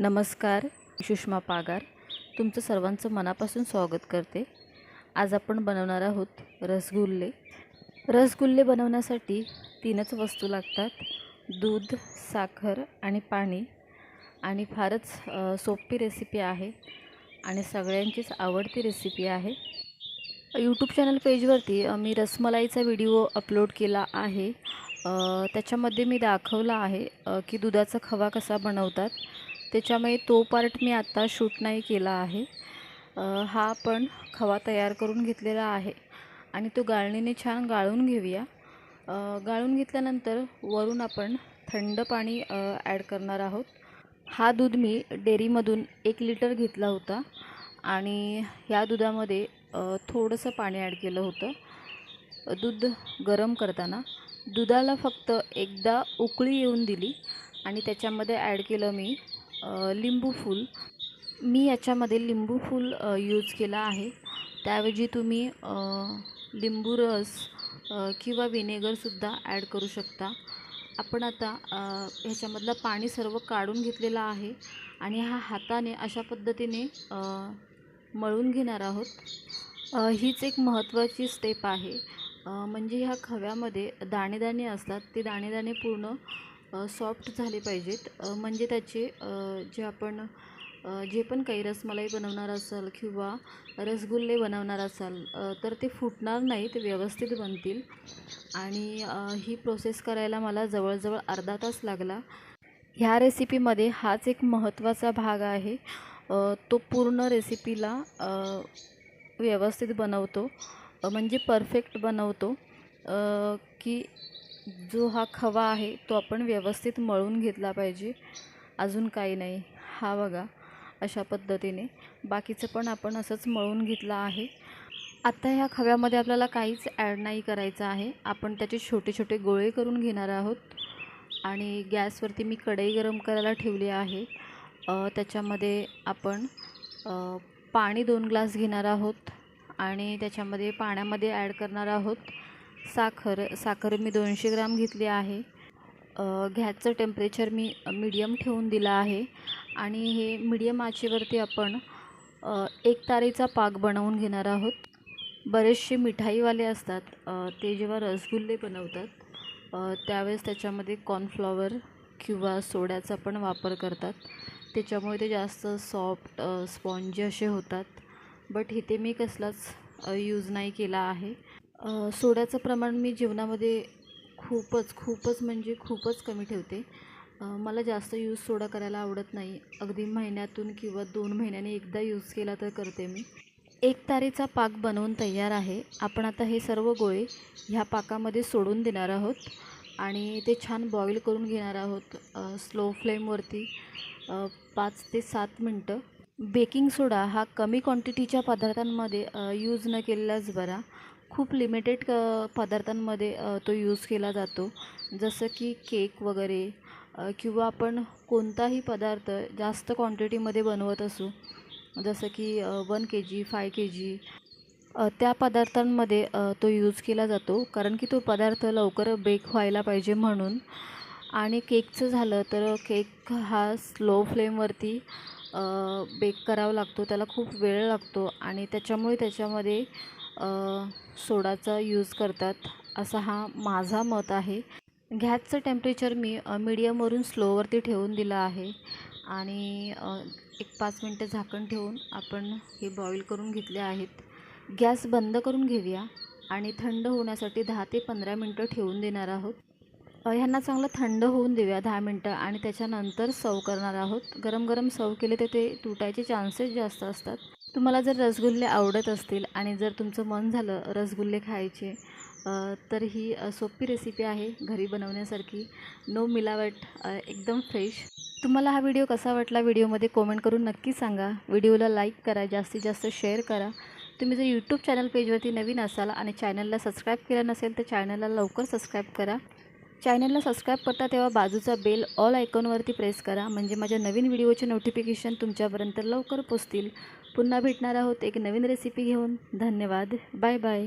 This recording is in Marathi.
नमस्कार सुषमा पागार. तुमचं सर्वांचं मनापासून स्वागत करते. आज आपण बनवणार आहोत रसगुल्ले. रसगुल्ले बनवण्यासाठी तीनच वस्तू लागतात. दूध साखर आणि पाणी. आणि फारच सोपी रेसिपी आहे आणि सगळ्यांचीच आवडती रेसिपी आहे. यूट्यूब चॅनल पेजवरती मी रसमलाईचा व्हिडिओ अपलोड केला आहे. त्याच्यामध्ये मी दाखवला आहे की दुधाचा खवा कसा बनवतात. त्याच्यामुळे तो पार्ट मी आत्ता शूट नाही केला आहे. हा आपण खवा तयार करून घेतलेला आहे. आणि तो गाळणीने छान गाळून घेऊया. गाळून घेतल्यानंतर वरून आपण थंड पाणी ॲड करणार आहोत. हा दूध मी डेअरीमधून एक लिटर घेतला होता. आणि ह्या दुधामध्ये थोडंसं पाणी ॲड केलं होतं. दूध गरम करताना दुधाला फक्त एकदा उकळी येऊन दिली. आणि त्याच्यामध्ये ॲड केलं मी लिंबू फूल. मी याच्यामध्ये लिंबू फूल यूज केला आहे. त्याऐवजी तुम्ही लिंबू रस किंवा विनेगरसुद्धा ॲड करू शकता. आपण आता ह्याच्यामधलं पाणी सर्व काढून घेतलेलं आहे आणि हा हाताने अशा पद्धतीने मळून घेणार आहोत. हीच एक महत्त्वाची स्टेप आहे. म्हणजे ह्या खव्यामध्ये दाणेदाणे असतात. ते दाणेदाणे पूर्ण सॉफ्ट झाले पाहिजेत. म्हणजे त्याचे जे आपण जे पण काही रसमलाई बनवणार असाल किंवा रसगुल्ले बनवणार असाल तर ते फुटणार नाहीत व्यवस्थित बनतील. आणि ही प्रोसेस करायला मला जवळजवळ अर्धा तास लागला. ह्या रेसिपीमध्ये हाच एक महत्त्वाचा भाग आहे. तो पूर्ण रेसिपीला व्यवस्थित बनवतो. म्हणजे परफेक्ट बनवतो. की जो हा खवा आहे तो आपण व्यवस्थित मळून घेतला पाहिजे. अजून काही नाही. हा बघा अशा पद्धतीने. बाकीचं पण आपण असंच मळून घेतलं आहे. आत्ता ह्या खव्यामध्ये आपल्याला काहीच ॲड नाही करायचं आहे. आपण त्याचे छोटे छोटे गोळे करून घेणार आहोत. आणि गॅसवरती मी कढई गरम करायला ठेवली आहे. त्याच्यामध्ये आपण पाणी दोन ग्लास घेणार आहोत. आणि त्याच्यामध्ये पाण्यामध्ये ॲड करणार आहोत. साखर साखर मी दोनशे ग्राम घेतली आहे. अ, गॅसचं टेम्परेचर मी मीडियम ठेवून दिलं आहे. आणि हे मीडियम आचेवरती आपण एक तारेचा पाक बनवून घेणार आहोत. बरेचसे मिठाईवाले असतात ते जेव्हा रसगुल्ले बनवतात त्यावेळेस त्याच्यामध्ये कॉर्नफ्लॉवर किंवा सोड्याचा पण वापर करतात. त्याच्यामुळे ते जास्त सॉफ्ट स्पॉन्जी असे होतात. बट इथे मी कसलाच यूज नाही केला आहे. सोड्याचं प्रमाण मी जेवणामध्ये खूपच खूपच म्हणजे खूपच कमी ठेवते. मला जास्त यूज सोडा करायला आवडत नाही. अगदी महिन्यातून किंवा दोन महिन्याने एकदा यूज केला तर करते मी. एक तारेचा पाक बनवून तयार आहे. आपण आता हे सर्व गोळे ह्या पाकामध्ये सोडून देणार आहोत आणि ते छान बॉईल करून घेणार आहोत स्लो फ्लेमवरती पाच ते सात मिनटं. बेकिंग सोडा हा कमी क्वांटिटीच्या पदार्थांमध्ये यूज न केलेलाच बरा. खूप लिमिटेड क पदार्थांमध्ये तो यूज केला जातो. जसं की केक वगैरे किंवा आपण कोणताही पदार्थ जास्त क्वांटिटीमध्ये बनवत असू जसं की वन के जी फाय के जी त्या पदार्थांमध्ये तो यूज केला जातो. कारण की तो पदार्थ लवकर बेक व्हायला पाहिजे म्हणून. आणि केकचं झालं तर केक हा स्लो फ्लेमवरती बेक करावा लागतो. त्याला खूप वेळ लागतो. आणि त्याच्यामुळे त्याच्यामध्ये सोडाचा यूज करतात असा हा माझा मत आहे. गॅसचं टेम्परेचर मी मीडियमवरून स्लोवरती ठेवून दिलं आहे. आणि एक पाच मिनटं झाकण ठेवून आपण हे बॉईल करून घेतले आहेत. गॅस बंद करून घेऊया आणि थंड होण्यासाठी दहा ते पंधरा मिनटं ठेवून देणार आहोत. ह्यांना चांगलं थंड होऊन देऊया दहा मिनटं आणि त्याच्यानंतर सर्व करणार आहोत. गरम गरम सर्व केले तर ते तुटायचे चान्सेस जास्त असतात. तुम्हाला जर रसगुल्ले आवडत असतील आणि जर तुमचं मन झालं रसगुल्ले खायचे तर ही सोपी रेसिपी आहे घरी बनवण्यासारखी. नो मिलावट एकदम फ्रेश तुम्हाला हा व्हिडिओ कसा वाटला व्हिडिओमध्ये कॉमेंट करून नक्की सांगा. व्हिडिओला लाईक करा जास्तीत जास्त शेअर करा. तुम्ही जर यूट्यूब चॅनल पेजवरती नवीन असाल आणि चॅनलला सबस्क्राईब केलं नसेल तर चॅनलला लवकर सबस्क्राईब करा. चॅनलला सबस्क्राईब करता तेव्हा बाजूचा बेल ऑल आयकॉनवरती प्रेस करा. म्हणजे माझ्या नवीन व्हिडिओचे नोटिफिकेशन तुमच्यापर्यंत लवकर पोचतील. पुन्हा भेटणार आहोत एक नवीन रेसिपी घेऊन. धन्यवाद. Bye bye.